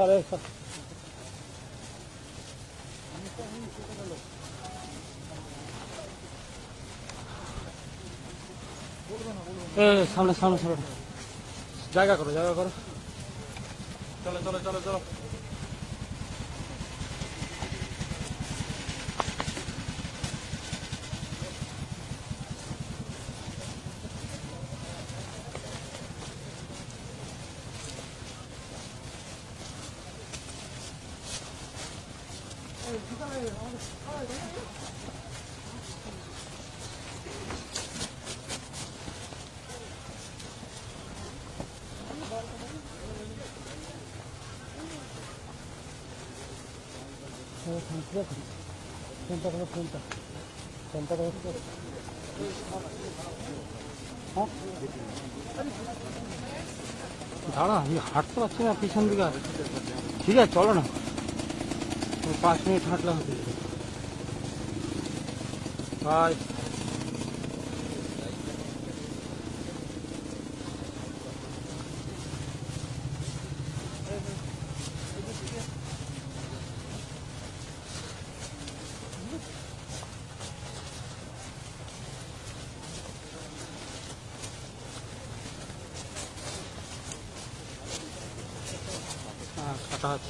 সাড়ে সাত সামনে সামনে সামনে। জায়গা করো জায়গা করো। চলো চলো চলো চলো। ফোনটা করো ফোনটা ফোনটা করো হ্যাঁ দাঁড়া আমি হাঁটতে পারছি না পিছন দিকে আর। ঠিক আছে চলো না पाच मिनिट फाटला होते हाँ। खटाच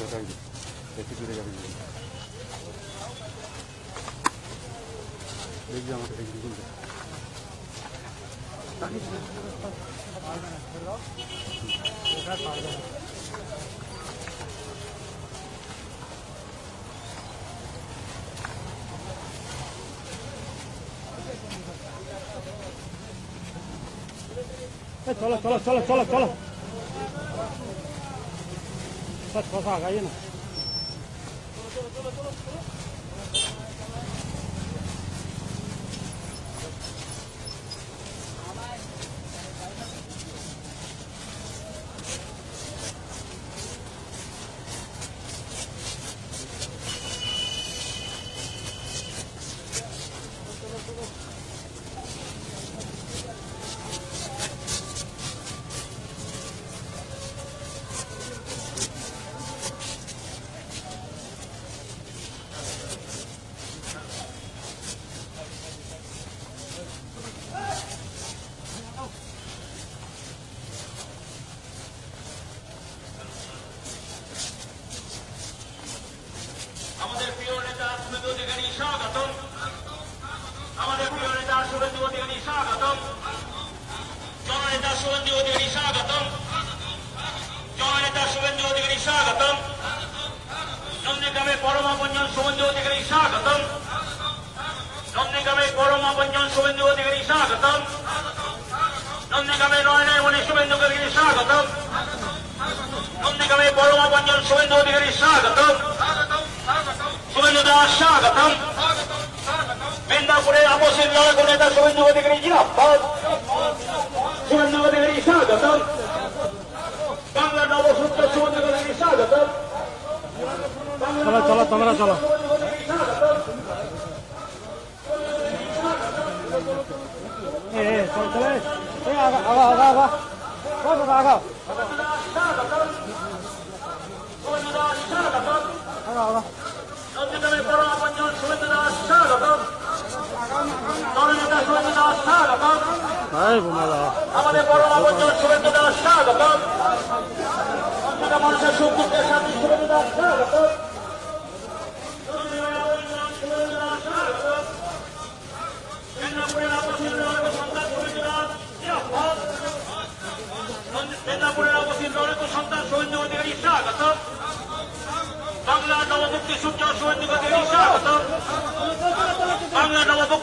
দরকার একটু দূরে যাবেন দেখবি আমাকে দেখবি কিন্তু চলো চলো চলো চলো চলো। কথা আগাই না। శుభంది అధికారి స్వాగతం నందిగమే కోరమా పంచం శుభంది అధికారి స్వాగతం నందిగమే రాయణ ఉని శుభంది అధికారి స్వాగతం నందిగమే కోరమా పంచం శుభంది అధికారి స్వాగతం శుభంది దాస్ స్వాగతం মেদিনীপুরের আপসের লড়াক নেতা শুভেন্দু অধিকারী জিরাফাত শুভেন্দু অধিকারী স্বাগতম বাংলা নবসূত্র শুভেন্দু অধিকারী স্বাগতম চলো চলো তোমরা চলো 哎，走走嘞，哎呀，好了好了好了，我是哪个？好了好了。আমাদের বড় আবর্জন শুভেন্দু দাস স্বাগত মানুষের সুখ দুঃখের সাথে শুভেন্দু দাস স্বাগত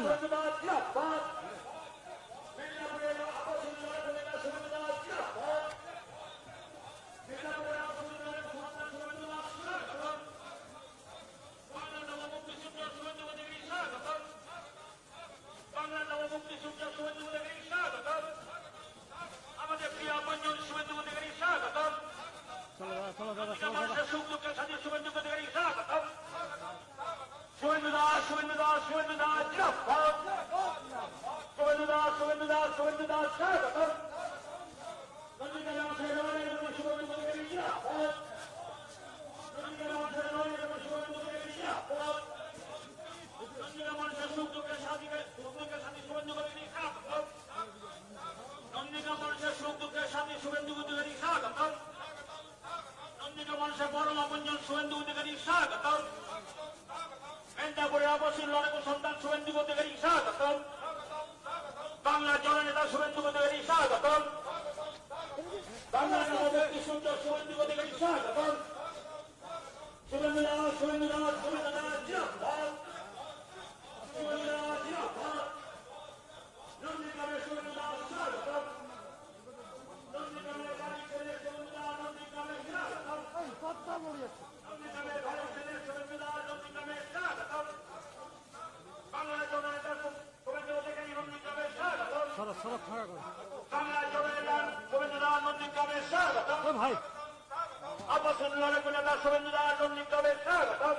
না গোবিন্দদাস গোবিন্দদাস গোবিন্দদাস গোবিন্দদাস গোবিন্দদাস গোবিন্দদাস মানুষের মুখ চোখের সাদিকে വസന്തനടക്കുന്ന സുരഞ്ജിതാരണം നിങ്ങളുടെ സ്വാഗതം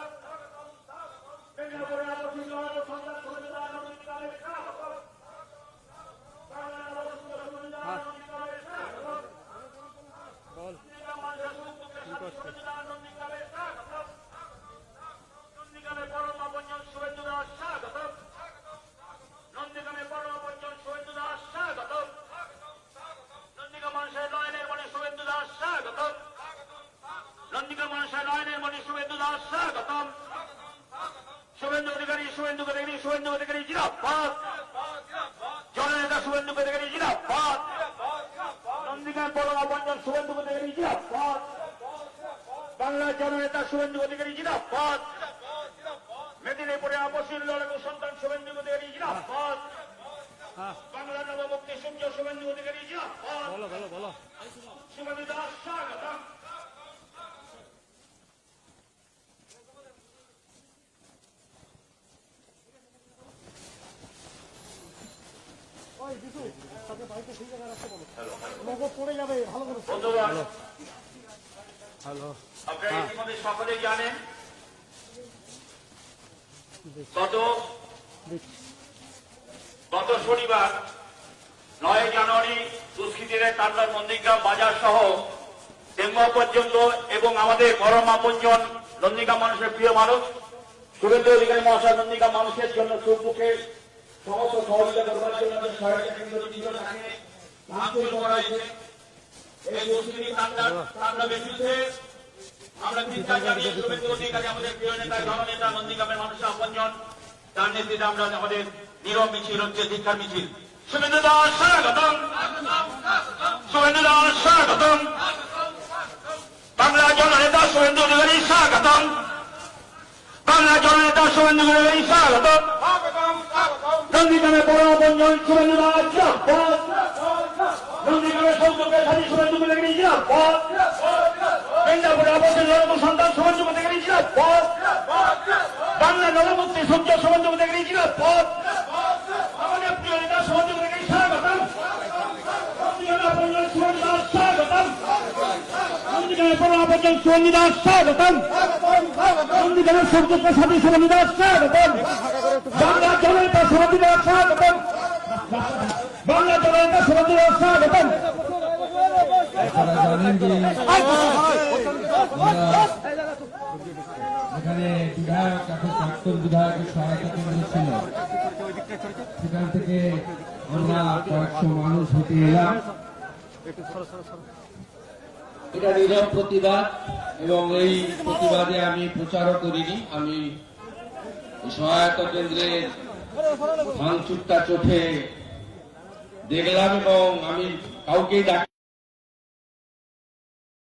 Thank you. জননেতা শুভেন্দু অধিকারী জিরা জিরাফাত মেদিনীপুরে আবাসীর দল এবং সন্তান শুভেন্দু অধিকারী জিরা জিরাফাত বাংলা নবমুক্তি সূর্য শুভেন্দু অধিকারী জিরা বলো শুভেন্দু দাস স্বাগতম। ওই বিশু তাকে বাড়িতে সেই জায়গায় রাখতে বলো। লোক পড়ে যাবে ভালো করে হ্যালো আপনারা ইতিমধ্যে সকলেই জানেন। গত গত শনিবার নয় জানুয়ারি দুষ্কৃতীরা তান্ডার নন্দীগ্রাম বাজার সহ ডেঙ্গুয়া পর্যন্ত এবং আমাদের গরম আপনজন নন্দীগ্রাম মানুষের প্রিয় মানুষ সুরেন্দ্র অধিকারী মহাশয় নন্দীগ্রাম মানুষের জন্য সুখমুখে সমস্ত সহযোগিতা করবার জন্য সরকারের এই মুসলিম আমরা বিরুদ্ধে আমরা চিন্তা করি রবীন্দ্রনাথের কাছে আমাদের প্রিয় নেতা, গণনেতা নন্দীগ্রামের মানুষের আপনজন। তার নেতৃত্বে আমরা আমাদের নীরব মিছিল হচ্ছে দীক্ষার মিছিল। শুভেন্দু দাস, স্বাগতম। শুভেন্দু দাস, স্বাগতম। বাংলা জননেতা শুভেন্দু অধিকারী, স্বাগতম। বাংলা জননেতা শুভেন্দু অধিকারী, স্বাগতম। নন্দীগ্রামে বড় আপনজন শুভেন্দু দাস সৌন্দর্যের সাথী শুভেন্দু অধিকারী জিরাপদ মেদিনীপুরে আবাসের জন্ম সন্তান শুভেন্দু অধিকারী জিরাপদ বাংলা নবমূর্তি সূর্য শুভেন্দু অধিকারী জিরাপদ আমাদের প্রিয় নেতা স্বাগতম। শুভেন্দু দাস স্বাগতম। স্বাগতম। আপনারা জানেন যে এখানে বিধায়ক এখন প্রাক্তন বিধায়কের সহায়তা কেন্দ্র ছিল সেখান থেকে আমরা কয়েকশো মানুষ হেঁটে এলাম এটা নীরব প্রতিবাদ এবং এই প্রতিবাদে আমি প্রচারও করিনি আমি সহায়তা কেন্দ্রের ভাঙচুরটা চোখে দেখলাম এবং আমি কাউকেই ডাক